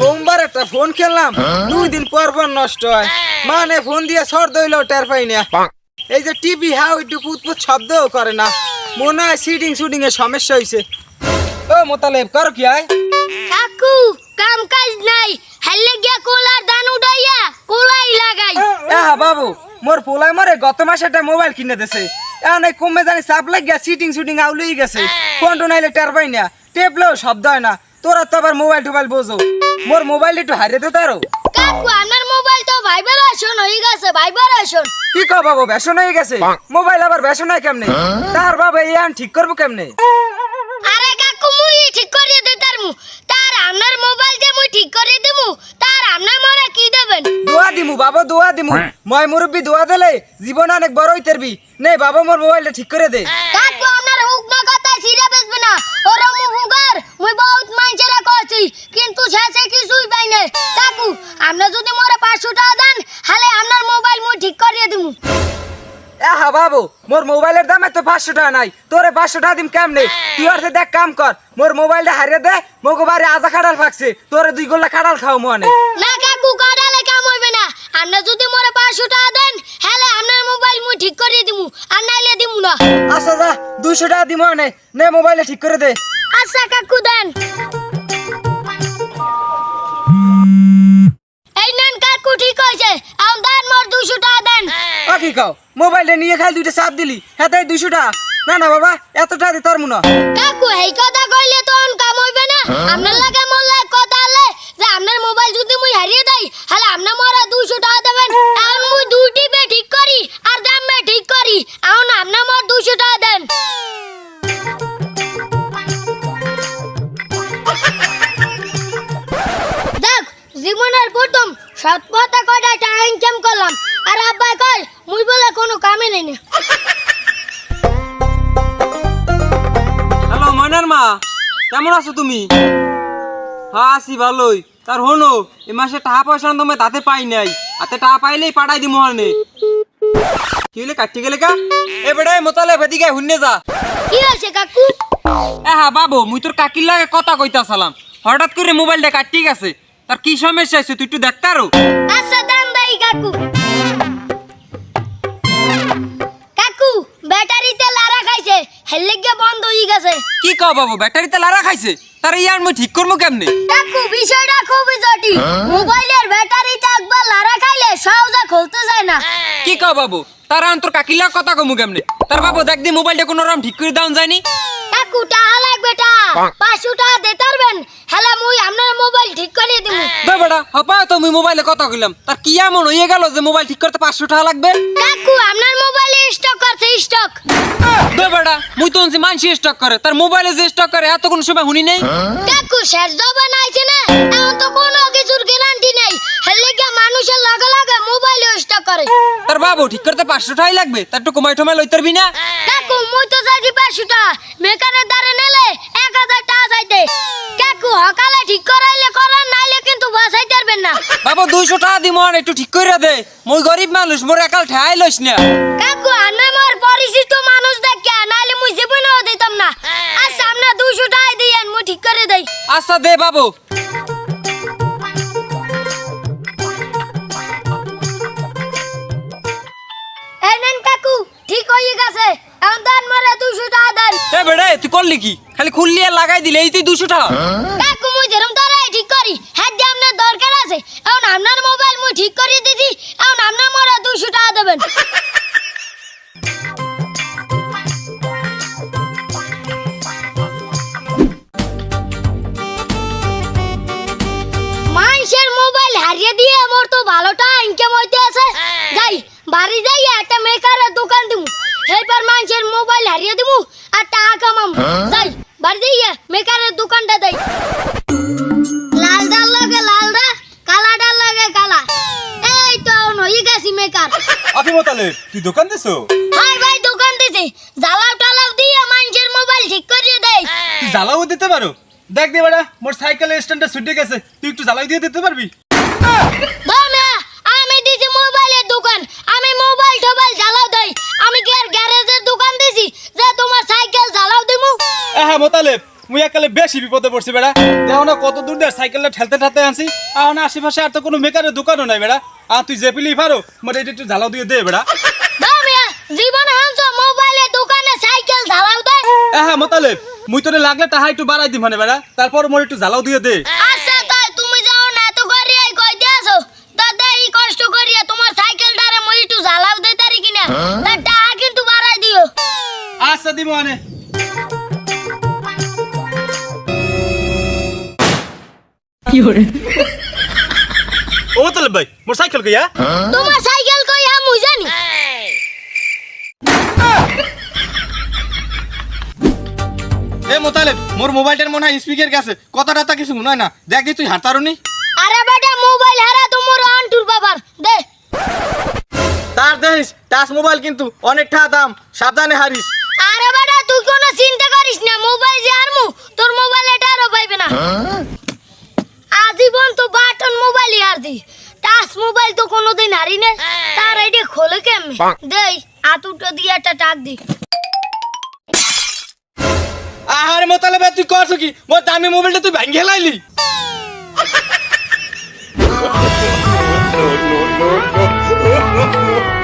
লম্বার একটা ফোন খেললাম। দুই দিন পর পর নষ্ট হয়। মানে ফোন দিয়ে সর দইলেও টের পাই না। এই যে টিভি হাও একটু পুতপুত শব্দও করে না। মনে হয় সিটিং শুটিং এর সমস্যা হয়েছে ও মোতালেব কর কি আয়? কাকু কাম কাজ নাই। হেলে গিয়া কোলার দান উড়াইয়া কোলাই লাগাই। হ্যাঁ বাবু মোর পোলাই মরে গত মাসে একটা মোবাইল কিনে দেছে। এখন এই কমে জানি চাপ লাগিয়া সিটিং শুটিং আউলেই গেছে। ফোন টো নাইলে টের পাই না। টেপলেও শব্দ হয় না। তোরা তো আবার মোবাইল টোবাইল বোঝো। মোর মোবাইল একটু হারিয়ে দে তারও। কাকু আপনার মোবাইল তো ভাইব্রেশন হয়ে গেছে ভাইব্রেশন কি কো বাবু বেসন হয়ে গেছে? মোবাইল আবার বেসন হয় কেমনে? তার বাবা এই আন ঠিক করব কেমনে? আরে কাকু মুই ঠিক করিয়ে দে তার মু তার আপনার মোবাইল যে মুই ঠিক করিয়ে দেবো তার আপনার মরে কি দেবেন? দোয়া দিমু বাবা দোয়া দিমু। ময় মুরব্বি দোয়া দিলে জীবন অনেক বড় হইতেরবি নে বাবা মোর মোবাইলটা ঠিক করে দে। কাকু আপনার হুক না কথা সিরে বেসবে না। ওরা মু হুগার মুই বহুত মাইনছেরা বাবু মোর মোবাইলের দাম এত পাঁচশো টাকা নাই। তোরে পাঁচশো টাকা দিম কেমনে? তুই আর দেখ কাম কর মোর মোবাইলটা হারিয়ে দে মোকে বাড়ি আজা খাটাল ফাঁকছে। তোরে দুই গোল্লা খাটাল খাও মনে না কাকু কাটালে কাম হইবে না। আপনি যদি মোরে 500 টাকা দেন হালে আপনার মোবাইল মুই ঠিক করিয়ে দিমু আর নাইলে দিমু না। আচ্ছা যা দুইশো টাকা দিম নে নে মোবাইলে ঠিক করে দে। আচ্ছা কাকু দেন। এই নেন কাকু ঠিক হয়েছে। মোর 200 টাকা কাও মোবাইলটা নিয়ে খালি দুইটা চাপ দিলি। হ্যাঁ তাই দুইশো টাকা না না বাবা এত টাকা দিতে পারব না কাকু এই কথা কইলে তো অন কাম হইবে না। আপনার লাগে মোর লাগে কথা হলে যে আপনার মোবাইল যদি মুই হারিয়ে দেই তাহলে আপনার মোরা 200 টাকা দেবেন। এখন মুই দুটি বে ঠিক করি আর দাম বে ঠিক করি এখন আপনার মোর 200 টাকা দেন। দেখ জীবনের প্রথম সৎ পথে কয়টা টাকা ইনকাম করলাম। আর আব্বাই কয় মুই বলে কোনো কামে নেই না। হ্যালো ময়নার মা। কেমন আছো তুমি? হ্যাঁ আছি ভালোই। তার হনো এই মাসে টাকা পয়সা তোমার তাতে পাই নাই। হাতে টাকা পাইলেই পাঠাই দিমু হনে। কি হলে কাটতে গেলে কা এ বেড়ে মোতালে ভেদিকে হুন্নে যা। কি হয়েছে কাকু? এ হ্যাঁ বাবু মুই তোর কাকির লাগে কথা কইতা সালাম হঠাৎ করে মোবাইলটা কাটতে গেছে। তার কি সমস্যা আছে তুই একটু দেখতে আরও। আচ্ছা দাম দেই কাকু। বাবু ব্যাটারিতে লারা খাইছে। তার ইয়ার মুই ঠিক করব কেমনে? দেখো বিষয়টা খুবই জটিল। মোবাইলের ব্যাটারিতে একবার লারা খাইলে সহজে খুলতে যায় না। কি কও বাবু? তার অন্তর কাকিলা কথা কমু কেমনে? তার বাবু দেখ দি মোবাইলটা কোনো রকম ঠিক করে দাও যায়নি? কাকু টাকা লাগবে টা পাঁচশো টাকা দিতে পারবেন? হ্যালো মুই আপনার মোবাইল ঠিক করে দিব বেটা হপা তুমি মোবাইলে কথা কইলাম। তার কি এমন হয়ে গেল যে মোবাইল ঠিক করতে পাঁচশো টাকা লাগবে? কাকু আপনার মোবাইলে স্টক আছে স্টক দে বেটা মুই তো আনছি মানসি স্টক করে। তার মোবাইলে যে স্টক করে এত কোন সময় শুনি নেই? কাকু শেষ জবান আইছে না? এখন তো কোনো কিছুর গ্যারান্টি নেই। হেলে গিয়ে মানুষের লগে লগে মোবাইল স্টক করে। তার বাবু ঠিক করতে পাঁচশো টাকাই লাগবে। তার একটু কমাই টমাই লইতে পারবি না? কাকু মুই তো চাইছি পাঁচশো টাকা। মেকানের দ্বারে নেলে বাবু দুইশো টাকা দিম আর একটু ঠিক করে দে। মুই গরিব মানুষ মোর একাল ঠেয়াই লইস না। কাকু আন্না মোর পরিচিত মানুষ দেখে নাইলে মুই জীবনেও দিতাম না। আচ্ছা আপনার দুশো টাকা দিয়েন মুই ঠিক করে দেই। আচ্ছা দে বাবু। এই নেন কাকু ঠিক হয়ে গেছে। এখন দেন মরে দুশো টাকা দেন। এ বেড়ে তুই করলি কি? খালি খুললি আর লাগাই দিলে এই তুই দুশো টাকা। বাড়ি যাই একটা মেকারের দোকান দিমু। এরপর মানুষের মোবাইল হারিয়ে দিমু আর টাকা কামাম যাই বাড়ি যাই মেকারের দোকানটা দেই। লাল ডাল লাগে লাল রে কালা ডাল লাগে কালা। এই তো নই গেছি মেকার। আপনি মোতালে তুই দোকান দিছো? হাই ভাই দোকান দিছি। জ্বালাও টালাও দিয়ে মানুষের মোবাইল ঠিক করিয়ে দেয় তুই জ্বালাও দিতে পারো? দেখ দে বেটা মোর সাইকেলের স্ট্যান্ডটা ছুটে গেছে। তুই একটু জ্বালাই দিয়ে দিতে পারবি? হ্যাঁ মোতালেব মুই একালে বেশি বিপদে পড়ছি বেড়া। দেখো না কত দূর দিয়ে সাইকেলটা ঠেলতে ঠেলতে আনছি। আর না আশেপাশে আর তো কোনো মেকারের দোকানও নাই বেড়া। আর তুই যে পিলি পারো মোটে এটা একটু জ্বালাও দিয়ে দে বেড়া। দাও মিয়া জীবনে হামছ মোবাইলের দোকানে সাইকেল ধালাও দে। হ্যাঁ মোতালেব মুই তোরে লাগলে তাহা একটু বাড়াই দিম মানে বেড়া। তারপর মোর একটু ঝালাও দিয়ে দে। আচ্ছা তাই তুমি যাও না তো করিয়াই কই দিয়াছো দাদা এই কষ্ট করিয়া তোমার সাইকেলটারে মই একটু ঝালাও দেই তারি কিনা তার কিন্তু বাড়াই দিও। আচ্ছা দিব মানে ও মোতালেব ভাই মোর সাইকেল কইয়া? তোমার সাইকেল কই আমি জানি। এ মোতালেব মোর মোবাইলটার মনে হয় স্পিকার গেছে কথাটা তা কিছু মনে হয় না। দেখ দি তুই হাঁটারুনি আরে বেটা মোবাইল হারা তোমার আন্টুর বাবার। দে। তার দেখিস টাচ মোবাইল কিন্তু অনেক ঠা দাম। সাবধানে হারিস। আরে বেটা তুই কোনো চিন্তা করিস না মোবাইল যে আরমু তোর মোবাইল এটা আরও পাইবে না। জীবন তো বাটন মোবাইল হারদি টাচ মোবাইল তো কোনোদিন হারি না হ্যাঁ। তার আইডি খোলে কেমনে? দেই আতুটো দিয়ে একটা টাক দি। আহার মোতালেবে তুই করছ কি? মো দামি মোবাইলটা তুই ভাঙি হেলাইলি। no, no, no, no.